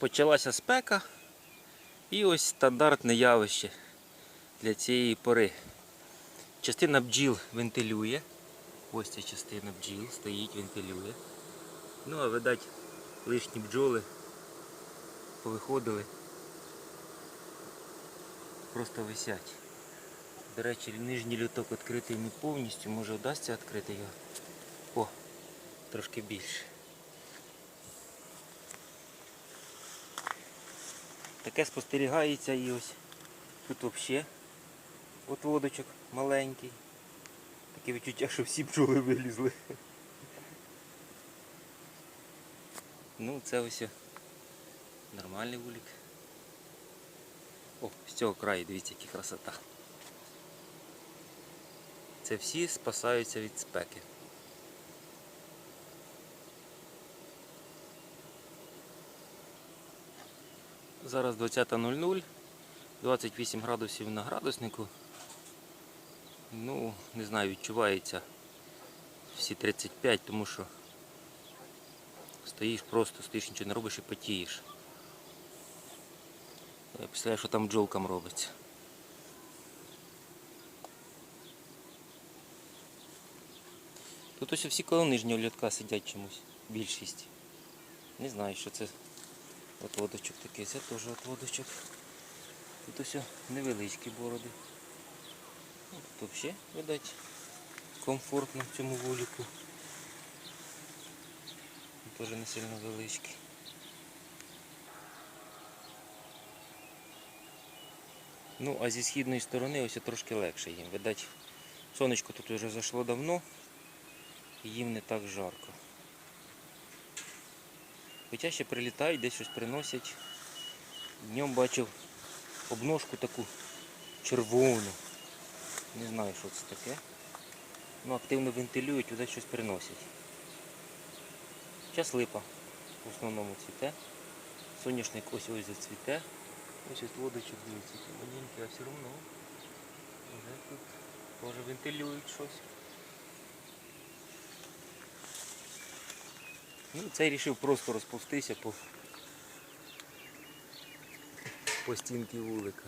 Почалася спека і ось стандартне явище для цієї пори. Частина бджіл вентилює. Ось ця частина бджіл стоїть, вентилює. Ну а видать, лишні бджоли повиходили. Просто висять. До речі, нижній люток відкритий не повністю, може вдасться відкрити його. О, трошки більше. Таке спостерігається і ось тут взагалі от водочок маленький. Таке відчуття, що всі бджоли вилізли. Ну, це ось нормальний вулик. О, з цього краю, дивіться, яка красота. Це всі спасаються від спеки. Зараз 20.00, 28 градусів на градуснику. Ну, не знаю, відчувається всі 35, тому що стоїш просто, стоїш, нічого не робиш і потієш. Я представляю, що там бджолкам робиться. Тут ось всі коло нижнього льотка сидять чомусь, більшість. Не знаю, що це от водочок такий, це теж от водочок. Тут ось невеличкі бороди. Тут взагалі, видать, комфортно в цьому вулику. Теж не сильно величкі. Ну, а зі східної сторони ось трошки легше їм. Видать, сонечко тут вже зайшло давно, їм не так жарко. Хоча ще прилітають, десь щось приносять. Днем бачив обножку таку червону. Не знаю, що це таке. Ну, активно вентилюють, туди щось приносять. Час липа в основному цвіте. Соняшник ось ось зацвіте. Ось ось водочок дивіться, які маленькі, а все одно вже тут може вентилюють щось. Ну, цей вирішив просто розповстися по, по стінки вулика.